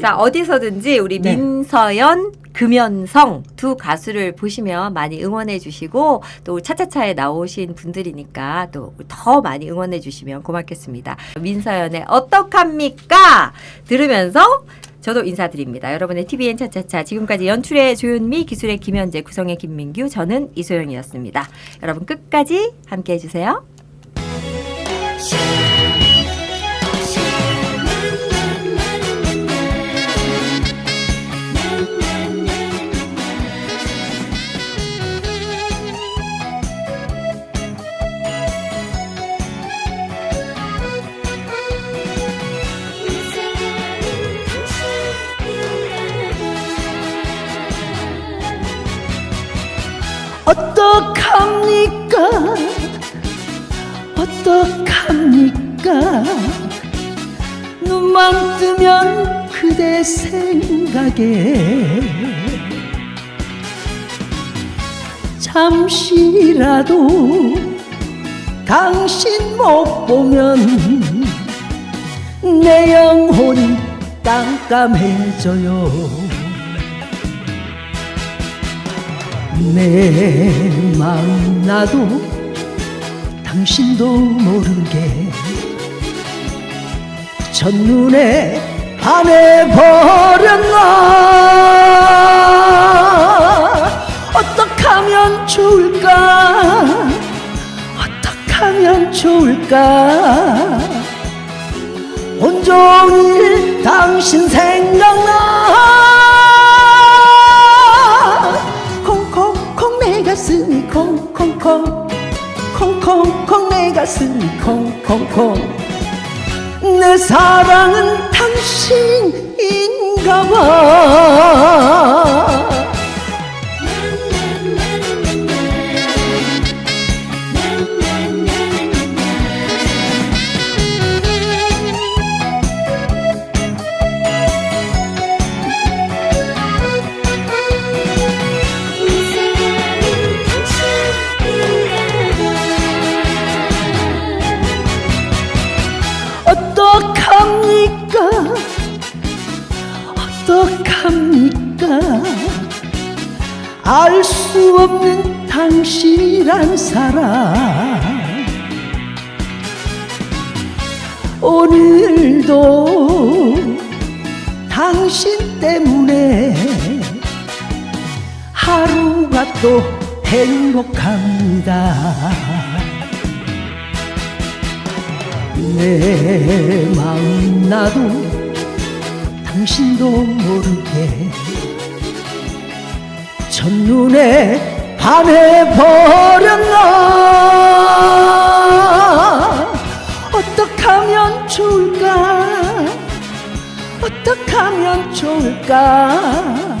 자, 어디서든지 우리 네. 민서연, 금연성 두 가수를 보시면 많이 응원해 주시고 또 차차차에 나오신 분들이니까 또 더 많이 응원해 주시면 고맙겠습니다. 민서연의 어떡합니까? 들으면서 저도 인사드립니다. 여러분의 TVN 차차차 지금까지 연출의 조윤미, 기술의 김현재, 구성의 김민규, 저는 이소영이었습니다. 여러분 끝까지 함께 해 주세요. 어떡합니까? 어떡합니까? 눈만 뜨면 그대 생각에 잠시라도 당신 못 보면 내 영혼이 깜깜해져요. 내 마음 나도 당신도 모르게 첫눈에 반해버렸나? 어떡하면 좋을까? 어떡하면 좋을까? 온종일 당신 생각나 콩콩콩. 콩콩콩 내 가슴이 콩콩콩. 내 사랑은 당신 합니까 알 수 없는 당신이란 사람 오늘도 당신 때문에 하루가 또 행복합니다. 내 마음 나도 당신도 모르게 첫눈에 반해버렸나? 어떡하면 좋을까? 어떡하면 좋을까